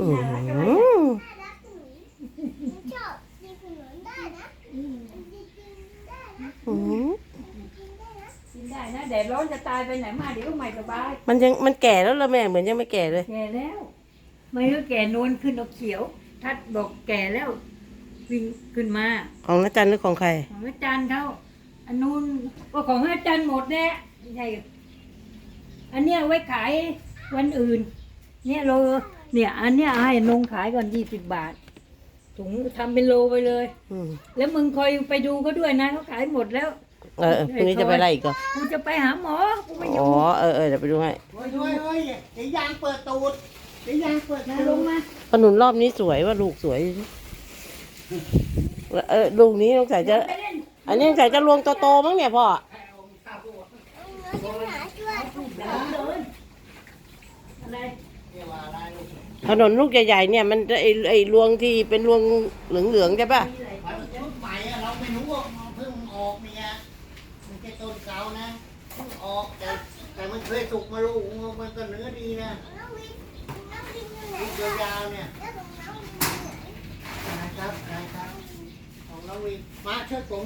อืมน่ารักอะไรน่าอะรักหนูฉันชอบกินขนมได้นะมันจะกินได้นะอืมมันกินได้นะกินได้นะแดดร้อนจะตายไปไหนมาเดี๋ยวก็ไม่สบายมันยังมันแก่แล้วเหรอแม่เหมือนยังไม่แก่เลย แก่แล้ว ไม่รู้แก่นวลขึ้นออกเขียว ทัดบอกแก่แล้ว วิ่งขึ้นมา ของน้าจันหรือของใคร ของอาจารย์เขาอันนู้นก็ของอาจารย์หมดแน่ไม่ใช่อันเนี้ยไว้ขายวันอื่น เนี่ยโล เนี่ย อันเนี้ยให้นงขายก่อนยี่สิบบาท ถุงทำเป็นโลไปเลย อืมแล้วมึงคอยไปดูเขาด้วยนะเขาขายหมดแล้ว เออเออพรุ่งนี้จะไปไล่อีกเหรอกูจะไปหาหมอ กูไม่ออ๋ยู่อเออเออเดี๋ยวไปดูให้เฮ้ยเฮ้ยเฮ้ยเดี๋ยวยางเปิดตูดเดี๋ยวยางเปิดนะตูลดงมาขนุนรอบนี้สวยว่าลูกสวยเออลูกนี้สงสัยจะไปเล่นอันนี้สงสัยจะรวงโตๆมั้งเนี่ยพ่อเอาเนื้อจะหาช่วย เดินเดินอะไร เรียกว่าอะไรลูกขนนลูกใหญ่ๆเนี่ยมันไอไอรวงที่เป็นรวงเหลืองๆใช่ปะมีอะไรมันชุดใหม่อะเราไม่รู้ว่ามันเพิ่งออกเนี่ยมันแค่ต้นเก่านะเพิ่งออกแต่แต่มันเคยสุกมาลูกมันก็เนื้อดีนะน้องวินน้องวินอยู่ไหนลูกยาวๆเนี่ยแล้วของน้องวินอยู่ไหนนะครับนะครับของน้องวินมาช่วยผม